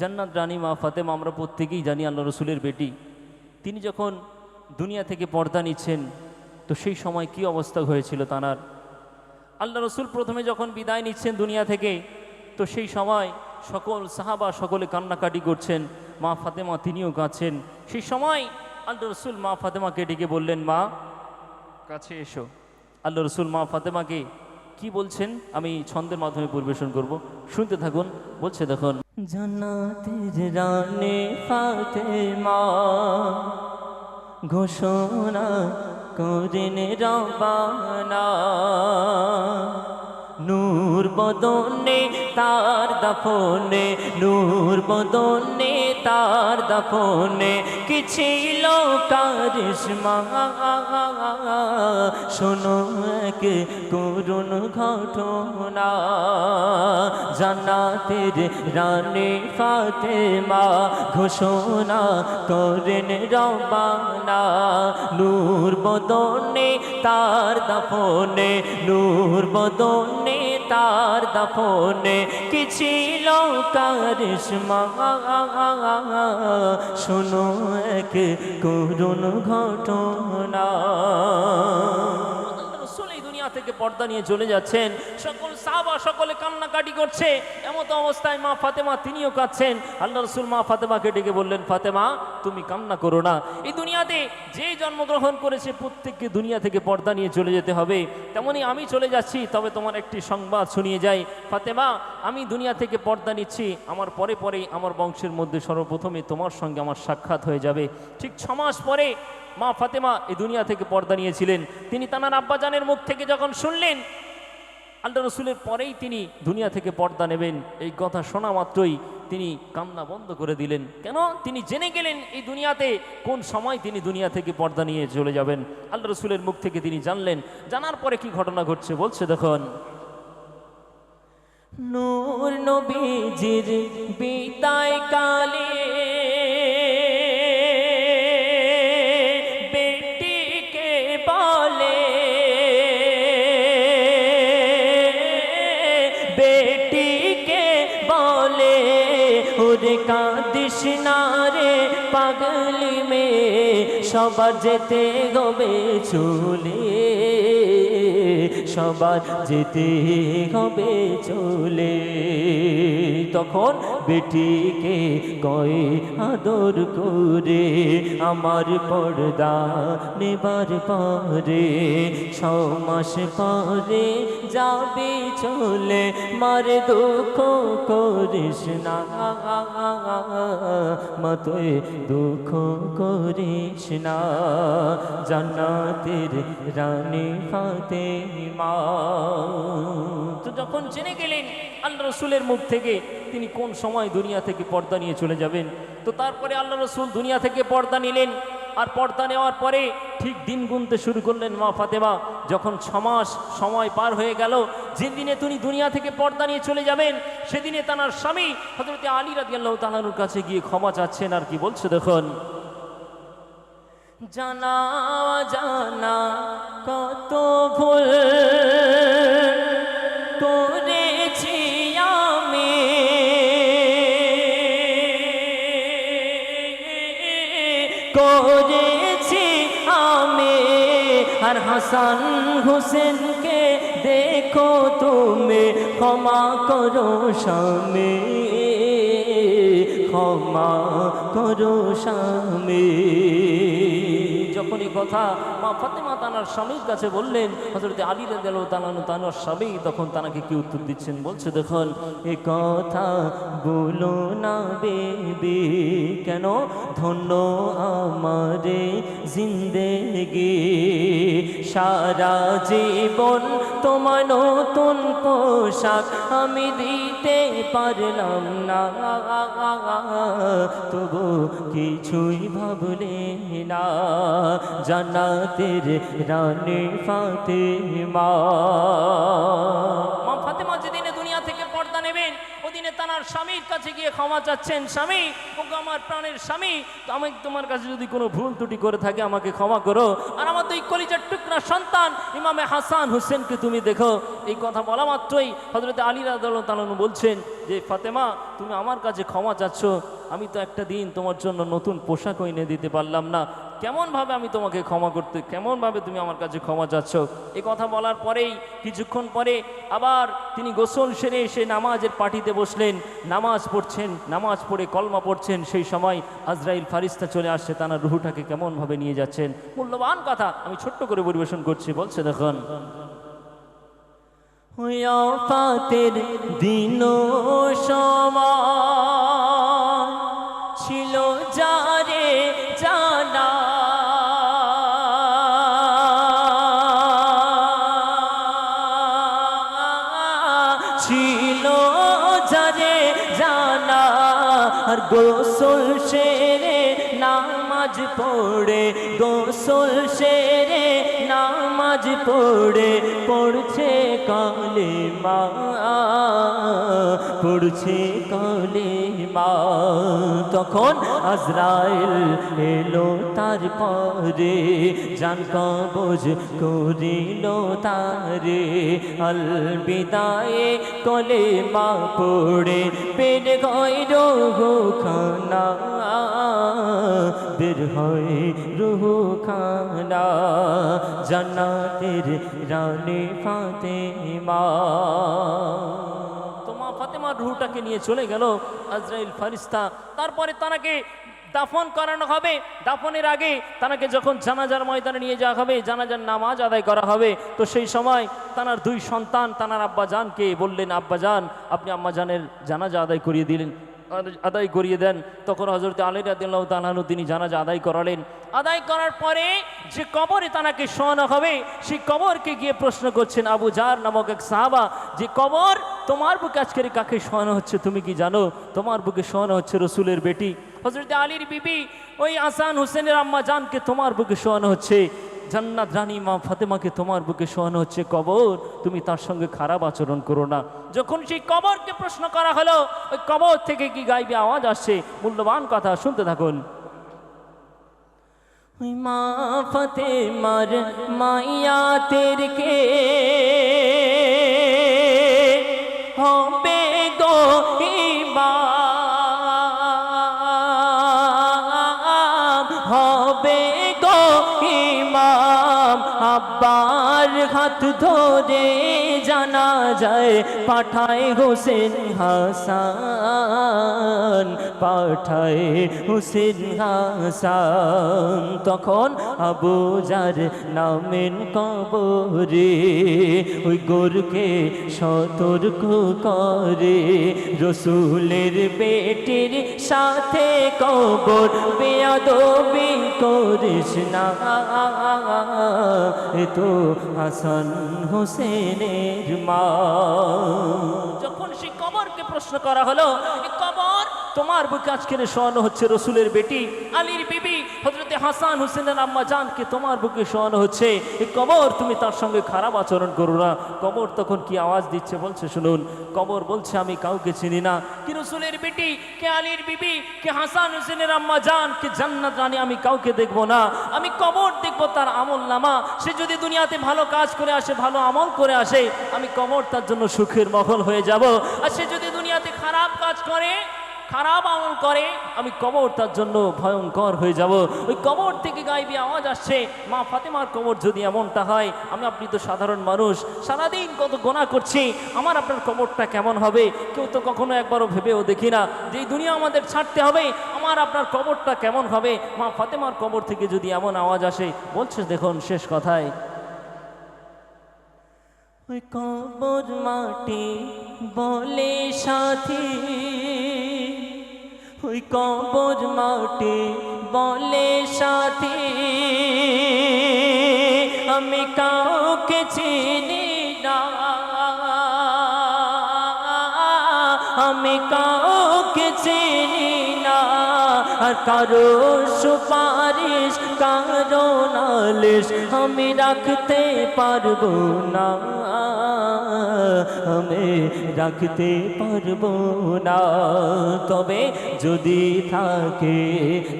জান্নাত রানী মা ফাতেমা, আমরা প্রত্যেকেই জানি আল্লাহ রসুলের বেটি। তিনি যখন দুনিয়া থেকে পর্দা নিচ্ছেন, তো সেই সময় কি অবস্থা হয়েছিল তানার আল্লাহ রসুল প্রথমে যখন বিদায় নিচ্ছেন দুনিয়া থেকে, তো সেই সময় সকল সাহাবা সকলে কান্নাকাটি করছেন, মা ফাতেমা তিনিও কাঁদছেন। সেই সময় আল্লাহ রসুল মা ফাতেমাকে ডেকে বললেন, মা, কাছে এসো। আল্লাহ রসুল মা ফাতেমাকে, কি বলছেন? আমি ছন্দের মাধ্যমে পরিবেশন করব। শুনতে থাকুন। বলছে, দেখুন জান্নাতের রানে ফাতেমা ঘোষণা করেন রবানা নূর বদনে তার দফনে, নূর বদনে তার দফনে, কি ছিল শোনো এক করুণ ঘটনা, জান্নাতের রানী ফাতেমা ঘোষণা করেন রবানা নূর বদনে তার দফনে, নূর বদনে তার দাফনে কি ছিল কারিশমা? শোনো এক করুণ ঘটনা। দুনিয়া থেকে পর্দা নিয়ে চলে যাচ্ছেন। সকল সাহাবা সকলে কান্নাকাটি করছে। এমত অবস্থায় মা ফাতেমা তিনিও কাঁদছেন। আল্লাহ রসুল মা ফাতেমাকে ডেকে বললেন, ফাতেমা, তুমি কান্না করো না। এই দুনিয়াতে যে জন্মগ্রহণ করেছে প্রত্যেককে দুনিয়া থেকে পর্দা নিয়ে চলে যেতে হবে। তেমনি আমি চলে যাচ্ছি, তবে তোমার একটি সংবাদ শুনিয়ে যাই। ফাতেমা, আমি দুনিয়া থেকে পর্দা নিচ্ছি, আমার পরে পরেই আমার বংশের মধ্যে সর্বপ্রথমে তোমার সঙ্গে আমার সাক্ষাৎ হয়ে যাবে। ঠিক ছ মাস পরে মা ফাতেমা এই দুনিয়া থেকে পর্দা নিয়েছিলেন। তিনি তানার আব্বাজানের মুখ থেকে যখন শুনলেন, আল্লাহ রসুলের পরেই তিনি দুনিয়া থেকে পর্দা নেবেন। এই কথা শোনা মাত্রই তিনি কান্না বন্ধ করে দিলেন। কেন? তিনি জেনে গেলেন এই দুনিয়াতে কোন সময় তিনি দুনিয়া থেকে পর্দা নিয়ে চলে যাবেন। আল্লাহ রসুলের মুখ থেকে তিনি জানলেন, জানার পরে কি ঘটনা ঘটছে বলছে দেখুন। নূর নবীজির বিতায় কালে সবার যেতে গবে চলে। সবার যেতে হবে চলে। তখন বেটিকে কয়ে, আদর করে আমার পর্দা নেবার পরে ছ মাস পরে যাবে চলে। মার দুঃখ করিস না মতোয় দুঃখ করিস না। জান্নাতের রানী ফাতেমা তো যখন জেনে গেলেন আল্লাহ রসুলের মুখ থেকে তিনি কোন সময় দুনিয়া থেকে পর্দা নিয়ে চলে যাবেন তো তারপরে আল্লাহ রসুল দুনিয়া থেকে পর্দা নিলেন আর পর্দা নেওয়ার পরে ঠিক দিন গুনতে শুরু করলেন মা ফাতেমা। যখন ছমাস সময় পার হয়ে গেল যেদিনে তিনি দুনিয়া থেকে পর্দা নিয়ে চলে যাবেন সেদিনে তানার স্বামী হজরতে আলী রাজি আল্লাহ তালানুর কাছে গিয়ে ক্ষমা চাচ্ছেন আর কি বলছে দেখুন। জানা জানা কত ভুল করেছি আমি। করেছি আমি। আর হাসান হোসেনকে দেখো তুমি, ক্ষমা করো স্বামী। ক্ষমা করো স্বামী। যখন কথা। মা ফাতেমা তানার স্বামীর কাছে বললেন হজরত আলী রাজু তালানু তানার স্বামী তখন তানাকে কি উত্তর দিচ্ছেন? বলছে, দেখুন, এ কথা বলো না বেবি, কেন ধন্য আমারে জিন্দেগি? সারা জীবন তোমার নতুন পোশাক আমি দিতে পারলাম না। তবু কিছুই ভাবলে না। জান্নাতের রানী ফাতেমা। মা ফাতেমা যেদিনে দুনিয়া থেকে পর্দা নেবেন, ওদিনে তানার স্বামীর কাছে গিয়ে ক্ষমা চাচ্ছেন, স্বামী, ওগো আমার প্রাণের স্বামী, তো আমি তোমার কাছে যদি কোনো ভুল ত্রুটি করে থাকে, আমাকে ক্ষমা করো। আর আমার দুই কলিজার টুকরা সন্তান, ইমামে হাসান হোসেনকে তুমি দেখো, এই কথা বলা মাত্রই হজরত আলী রাদু বলছেন যে, ফাতেমা, তুমি আমার কাছে ক্ষমা চাচ্ছ। আমি তো একটা দিন তোমার জন্য নতুন পোশাক এনে দিতে পারলাম না। কেমনভাবে আমি তোমাকে ক্ষমা করতে, কেমনভাবে তুমি আমার কাছে ক্ষমা চাচ্ছ? এই কথা বলার পরেই, কিছুক্ষণ পরে আবার তিনি গোসল সেরে এসে নামাজের পার্টিতে বসলেন। নামাজ পড়ছেন, নামাজ পড়ে কলমা পড়ছেন। সেই সময় আজরাইল ফারিস্তা চলে আসছে তার রুহুটাকে কেমনভাবে নিয়ে যাচ্ছেন? মূল্যবান কথা, আমি ছোট্ট করে পরিবেশন করছি, বলছে, দেখুন। ফাতের দিন সময় আর গোসল সেরে নামাজ পড়ে গোসল সেরে নামাজ পড়ে পড়ছে কালে মা। পড়ছে কালে মা। তখন আজরাইল এলো তার পরে, জান কবজ করিল তারে। আল বিদায়ে কলে মা পড়ে পেট গয় খানা বের হয় রুহু খানা জান্নাতের রানী ফাতেমা। ফাতেমার রুহটাকে নিয়ে চলে গেল আজরাইল ফারিস্তা। তারপরে তানাকে দাফন করানো হবে। দাফনের আগে তানাকে যখন জানাজার ময়দানে নিয়ে যাওয়া হবে, জানাজার নামাজ আদায় করা হবে, তো সেই সময় তানার দুই সন্তান, তানার আব্বাজানকে বললেন, আব্বাজান, আপনি আম্মাজানের জানাজা আদায় করিয়ে দিলেন। আদায় করিয়ে দেন। তখন হজরত আলী রাদিল্লাহ তালানু তিনি জানাজা আদায় করালেন। আদায় করার পরে যে কবরে তানাকে শোয়ানো হবে, সেই কবরকে গিয়ে প্রশ্ন করছেন, আবু জার নামক এক সাহাবা, যে কবর তোমার বুকে আজকের কাকে শোয়ানো হচ্ছে তুমি কি জানো? তোমার বুকে শোয়ানো হচ্ছে রসুলের বেটি। হজরত আলীর বিবি ওই আসান হোসেনের আম্মা জানকে তোমার বুকে শোয়ানো হচ্ছে। জান্নাত রানী মা ফাতেমাকে তোমার বুকে শোয়ানো হচ্ছে কবর, তুমি তার সঙ্গে খারাপ আচরণ করো না। যখন সেই কবরকে প্রশ্ন করা হলো, ওই কবর থেকে কি গাইবে আওয়াজ আসছে? মূল্যবান কথা, শুনতে থাকুন। মা ফাতেমার মাইয়া তেরকে হবে বাবা হাত ধরে জানা যায়, পাঠায় হোসেন হাসান, পাঠায় হোসেন হাসান। তখন আবু যার নামেন কবরে ওই গোরকে সতর্ক করে, রসুলের বেটির সাথে কবর বেয়াদবি করিস না। এ তো হাসান হোসেনের মা। যখন সে কবরকে প্রশ্ন করা হলো তোমার বুকে আজকের শোয়ানো হচ্ছে রসুলের বেটি, আলীর বিবি হজরতে হাসান হোসেনের আম্মা জানকে তোমার বুকে শোয়ানো হচ্ছে। এই কবর তুমি তার সঙ্গে খারাপ আচরণ করো না। কবর তখন কি আওয়াজ দিচ্ছে বলছে, শুনুন, কবর বলছে, আমি কাউকে চিনি না। কি রসুলের বেটি, কে আলীর বিবি, কে হাসান হুসেনের আম্মা জান, কে জান্নাত রানী, আমি কাউকে দেখব না। আমি কবর দেখব তার আমল নামা। সে যদি দুনিয়াতে ভালো কাজ করে আসে, ভালো আমল করে আসে, আমি কবর তার জন্য সুখের মহল হয়ে যাব। আর সে যদি দুনিয়াতে খারাপ কাজ করে খারাপ আমল করে, আমি কবর তার জন্য ভয়ঙ্কর হয়ে যাব। ওই কবর থেকে গাইবি আওয়াজ আসছে, মা ফাতেমার কবর যদি এমনটা হয়, আমি আপনি তো সাধারণ মানুষ, সারাদিন কত গোনা করছি, আমার আপনার কবরটা কেমন হবে? কেউ তো কখনো একবারও ভেবেও দেখি না, যে দুনিয়া আমাদের ছাড়তে হবে, আমার আপনার কবরটা কেমন হবে? মা ফাতেমার কবর থেকে যদি এমন আওয়াজ আসে বলছে দেখুন শেষ কথায়। ওই কবর মাটি বলে সাথী। ওই কবর মাটি বলে সাথী, আমি কাউকে চিনি না। আমি কাউকে চিনি না। আর কারও সুপারিশ, কারও নালিশ আমি রাখতে পারব না। আমি রাখতে পারব না তবে যদি থাকে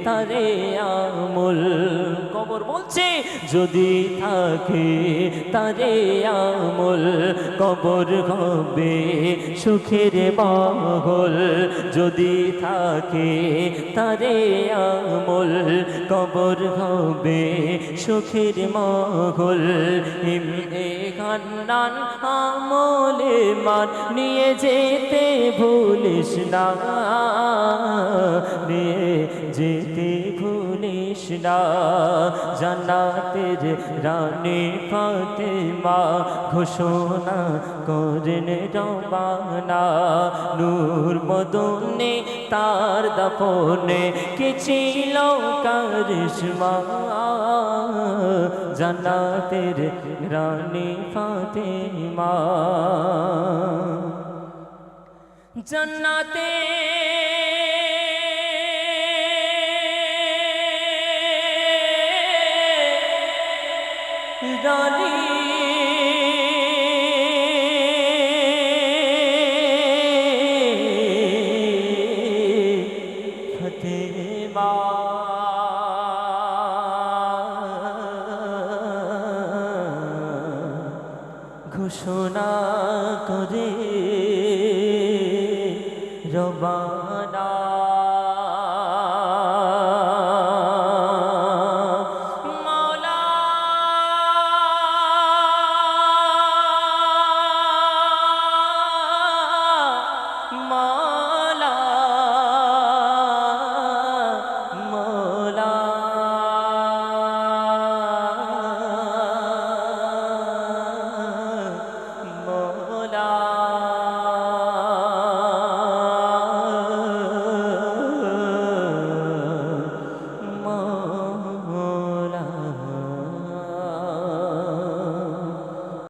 তারে আমল কবর বলছে যদি থাকে তারে আমল কবর হবে সুখের মহল যদি থাকে তারে আমল কবর হবে সুখের মহল হিমে খান্নান আমলে মান নিয়ে যেতে ভুলিস না। নিয়ে যেতে ভুলিস না। জান্নাতের রানী ফাতেমা ঘোষণা করেন রবানা। নূর মদনে তার দাপনে কে ছিল কারিশমা? জান্নাতের রানী ফাতেমা। জন্নাতে রানী করে রবানা